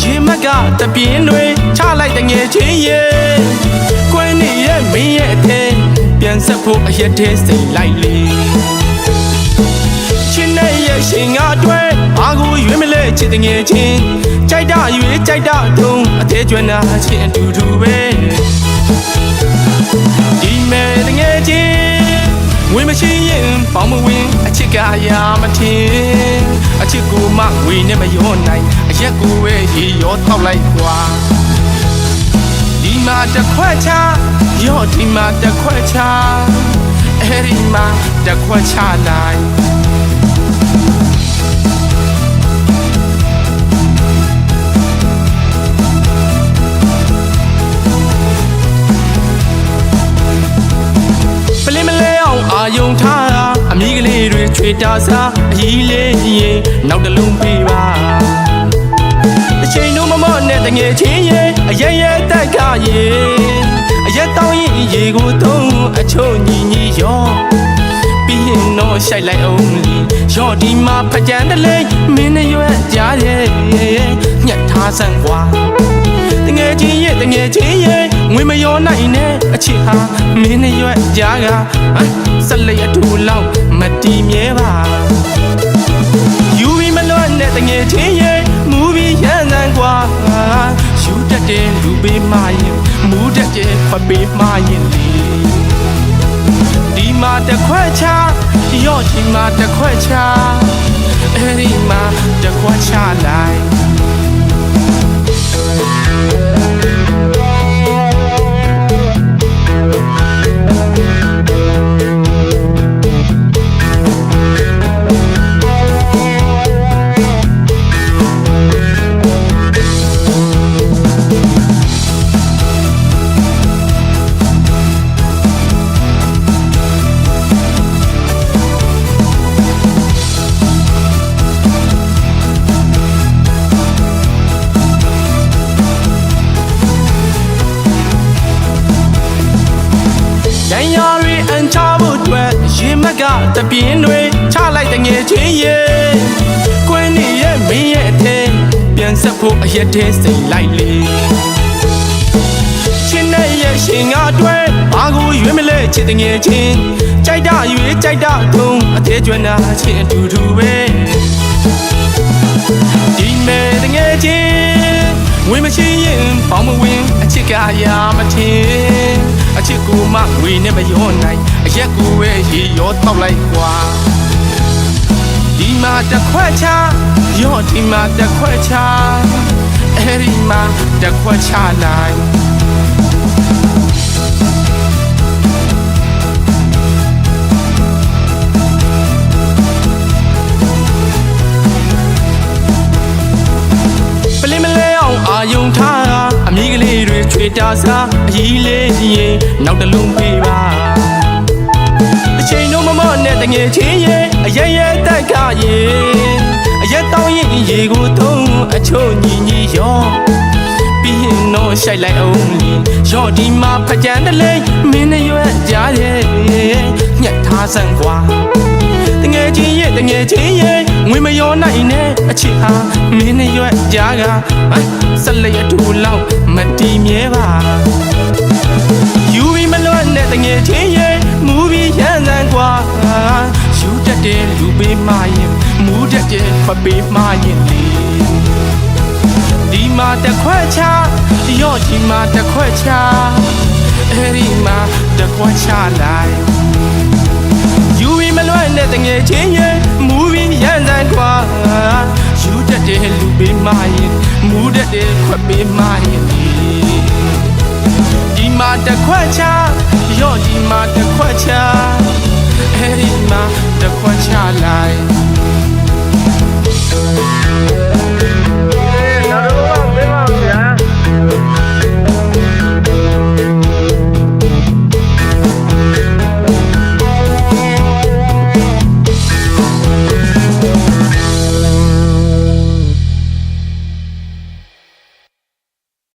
ရေမက်ကတပြင်းတွေချလိုက်တငယ်ချင်းရဲ့ကွယ်နေရဲ့မင်းရဲ့အထက်ပြန်ဆက်ဖို့အရက်သေးစိတ်လိုက်လေချင်းနဲ့ရဲ့ရှင်ငါအတွက်ဘာကိုရွေးမလဲချစ်တငယ်ချင်းကြိုက်တာရွေးကြိုက်တာထုံးအသေးကျွမ်းတာချင်းအတူတူပဲဒီမဲ့တငယ်ချင်းငွေမရှိရင်ပေါင်းမဝင်အချစ်ကရာမထင် အချစ်ကိုမှငွေနဲ့မရောနိုင်အရက်ကိုပဲရေရောထောက်လိုက်ကွာဒီမှာတစ်ခွက်ချရော့ဒီမှာတစ်ခွက်ချအဲ့ဒီမှာတစ်ခွက်ချလိုက် လေးတွေချွေတာစားအကြီးလေးရင်နောက်တစ်လုံးပေးပါအချိန်တို့မမော့နဲ့တငယ်ချင်းရဲ့အရဲရဲတက်ကရဲ့အရက်တောင်းရင်ရေကိုသုံးအချို့ညီညီရောပြီးရင်တော့ရှိုက်လိုက်အောင်လီရော့ဒီမှာဖကြံတလဲမင်းနဲ့ရွက်ကြားရဲ့ညက်ထားစမ်းကွာတငယ်ချင်းရဲ့တငယ်ချင်းရဲ့ ငွေမရောနိုင်နဲ့အချစ်ဟာမင်းနဲ့ရွက်ကြားကအာဆက်လက်အထူလောက်မတီးမြဲပါယူပြီးမလွတ်နဲ့တငယ်ချင်းရဲ့မူပြီးရန်စမ်းကွာယူတတ်တဲ့လူပေးမရင်မူတတ်တဲ့ခွက်ပေးမရင်လေဒီမှာတစ်ခွက်ချရော့ဒီမှာတစ်ခွက်ချအဲ့ဒီမှာတစ်ခွက်ချလိုက် က်ကတပြင်းတွေချလိုက်တငယ်ချင်းရဲ့ကွင်းနေရဲ့မင်းရဲ့အထက်ပြန်ဆက်ဖို့အရက်သေးစိတ်လိုက်လေချင်းနဲ့ရဲ့ရှင်ငါအတွက်ဘာကိုရွေးမလဲချစ်တငယ်ချင်းကြိုက်တာရွေးကြိုက်တာထုံးအသေးကျွမ်းတာချင်းအတူတူပဲဒီမဲ့တငယ်ချင်းဝင်မရှိရင်ပေါင်းမဝင်အချစ်ကရာမထင် အချစ်ကိုမှငွေနဲ့မရောနိုင်အရက်ကိုပဲရေရောတောက်လိုက်ကွာဒီမှာတစ်ခွက်ချရော့ဒီမှာတစ်ခွက်ချအဲ့ဒီမှာတစ်ခွက်ချလိုက် တွေချွေတာစားအကြီးလေးရင်နောက်တစ်လုံးပေးပါအချိန်တို့မမော့နဲ့တငယ်ချင်းရဲ့အရဲရဲတက်ကရဲ့အရက်တောင်းရင်ရေကိုသုံးအချို့ညီညီရောပြီးရင်တော့ရှိုက်လိုက်အောင်လီရော့ဒီမှာဖကြံတလဲမင်းနဲ့ရွက်ကြားရဲ့ညက်ထားစမ်းကွာတင ယ်ချင်းရဲ့တငယ်ချင်းရဲ့ငွေမရောနိုင်နဲ့အချစ်ဟာမင်းနဲ့ရွက်ကြားကအာဆက်လက်အထူလောက်မတီးမြဲပါယူပြီးမလွတ်နဲ့တငယ်ချင်းရဲ့မူပြီးရန်စမ်းကွာယူတတ်တဲ့လူပေးမရင်မူတတ်တဲ့ခွက်ပေးမရင်လေဒီမှာတစ်ခွက်ချရော့ဒီမှာတစ်ခွက်ချအဲ့ဒီမှာတစ်ခွက်ချလိုက်ယူပြီးမ လွတ်နဲ့တငယ်ချင်းရဲ့မူပြီးရန်စမ်းကွာယူတတ်တဲ့လူပေးမရင်မူတတ်တဲ့ခွက်ပေးမရင်ဒီမှာတစ်ခွက်ချရော့ဒီမှာတစ်ခွက်ချအဲ့ဒီမှာတစ်